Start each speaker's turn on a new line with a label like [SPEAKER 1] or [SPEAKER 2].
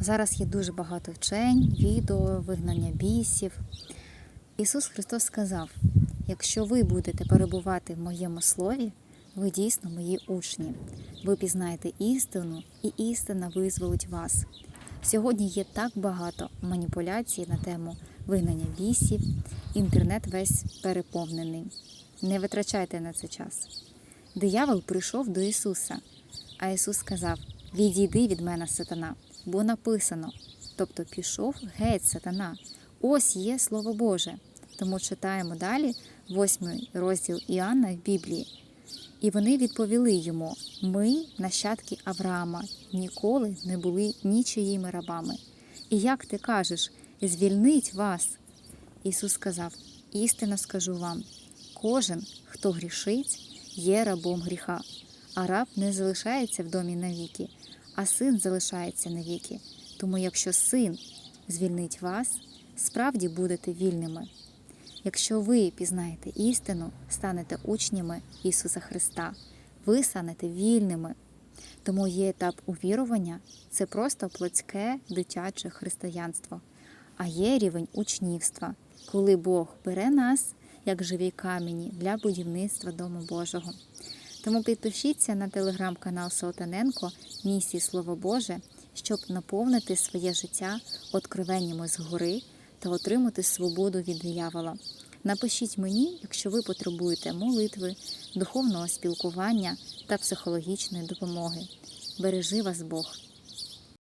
[SPEAKER 1] Зараз є дуже багато вчень, відео, вигнання бісів. Ісус Христос сказав: якщо ви будете перебувати в моєму слові, ви дійсно мої учні. Ви пізнаєте істину, і істина визволить вас. Сьогодні є так багато маніпуляцій на тему вигнання бісів, інтернет весь переповнений. Не витрачайте на це час. Диявол прийшов до Ісуса, а Ісус сказав: Відійди від мене, сатана, бо написано. Тобто пішов геть сатана. Ось є Слово Боже. Тому читаємо далі, восьмий розділ Іоанна в Біблії. І вони відповіли йому: Ми, нащадки Авраама, ніколи не були нічиїми рабами. І як ти кажеш, звільнить вас? Ісус сказав: істинно скажу вам: кожен, хто грішить, є рабом гріха, а раб не залишається в домі навіки, а син залишається навіки. Тому, якщо син звільнить вас, справді будете вільними. Якщо ви пізнаєте істину, станете учнями Ісуса Христа, ви станете вільними. Тому є етап увірування це просто плотське дитяче християнство, а є рівень учнівства, коли Бог бере нас як живі камені для будівництва Дому Божого. Тому підпишіться на телеграм-канал Сотаненко Місії Слово Боже, щоб наповнити своє життя откровеннями згори та отримати свободу від диявола. Напишіть мені, якщо ви потребуєте молитви, духовного спілкування та психологічної допомоги. Бережи вас Бог!